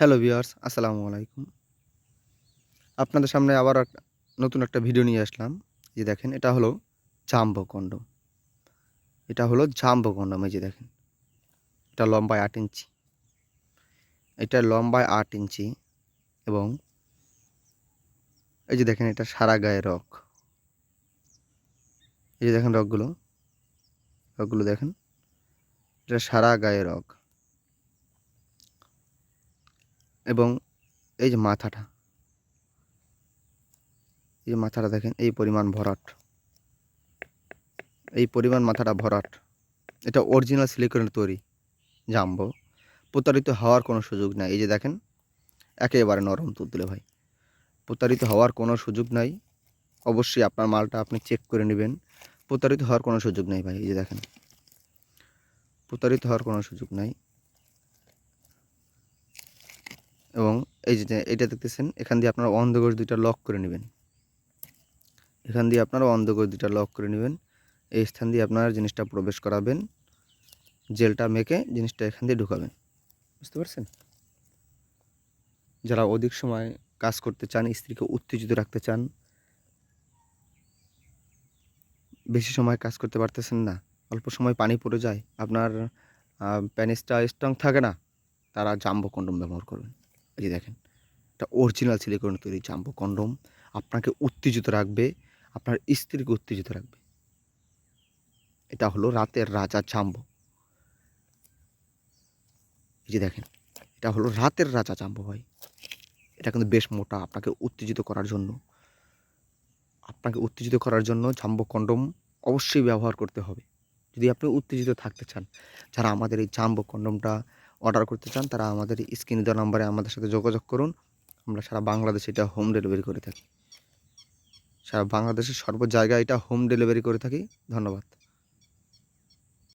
Hello viewers আসসালামু আলাইকুম। আপনাদের সামনে আবার নতুন একটা ভিডিও নিয়ে আসলাম। যে দেখেন, এটা হলো জাম্বো কন্ডম এটা হলো জাম্বো কন্ডম এই যে দেখেন। এটা লম্বায় আট ইঞ্চি। এটা লম্বায় আট ইঞ্চি এবং এই যে দেখেন, এটা সারা গায়ে রক এই যে দেখেন রকগুলো রকগুলো দেখেন, এটা সারা গায়ে রক এবং এই যে মাথাটা, এই মাথাটা দেখেন, এই পরিমাণ ভরাট, এই পরিমাণ মাথাটা ভরাট। এটা অরিজিনাল সিলিকনের তৈরি, জাম্বো। প্রতারিত হওয়ার কোনো সুযোগ নাই। এই যে দেখেন, একেবারে নরম তুলতুলে ভাই। প্রতারিত হওয়ার কোনো সুযোগ নাই। অবশ্যই আপনার মালটা আপনি চেক করে নেবেন। প্রতারিত হওয়ার কোনো সুযোগ নেই ভাই, এই যে দেখেন। প্রতারিত হওয়ার কোনো সুযোগ নাই। এবং এই যে এটা দেখতেছেন, এখান দিয়ে আপনারা অন্ধকোষ দুইটা লক করে নেবেন। এখান দিয়ে আপনারা অন্ধকোষ দুইটা লক করে নেবেন। এই স্থান দিয়ে আপনারা জিনিসটা প্রবেশ করাবেন। জেলটা মেখে জিনিসটা এখান দিয়ে ঢুকাবেন। বুঝতে পারছেন? যারা অধিক সময় কাজ করতে চান, স্ত্রীকে উত্তেজিত রাখতে চান, বেশি সময় কাজ করতে পারতেছেন না, অল্প সময় পানি পড়ে যায়, আপনার প্যানিসটা স্ট্রং থাকে না, তারা জাম্বো কন্ডম ব্যবহার করবেন। এই দেখেন এটা অরিজিনাল সিলিকন তৈরি জাম্বো কন্ডম আপনাকে উত্তেজিত রাখবে, আপনার স্ত্রীকে উত্তেজিত রাখবে। এটা হলো রাতের রাজা জাম্বো এই যে দেখেন, এটা হলো রাতের রাজা জাম্বো ভাই। এটা কিন্তু বেশ মোটা, আপনাকে উত্তেজিত করার জন্য। আপনাকে উত্তেজিত করার জন্য জাম্বো কন্ডম অবশ্যই ব্যবহার করতে হবে। যদি আপনি উত্তেজিত থাকতে চান, যারা আমাদের এই জাম্বো কন্ডমটা অর্ডার করতে চান, তারা আমাদের স্ক্রিনে দেওয়া নাম্বারে আমাদের সাথে যোগাযোগ করুন। আমরা সারা বাংলাদেশে এটা হোম ডেলিভারি করে থাকি। সারা বাংলাদেশের সর্ব জায়গায় এটা হোম ডেলিভারি করে থাকি। ধন্যবাদ।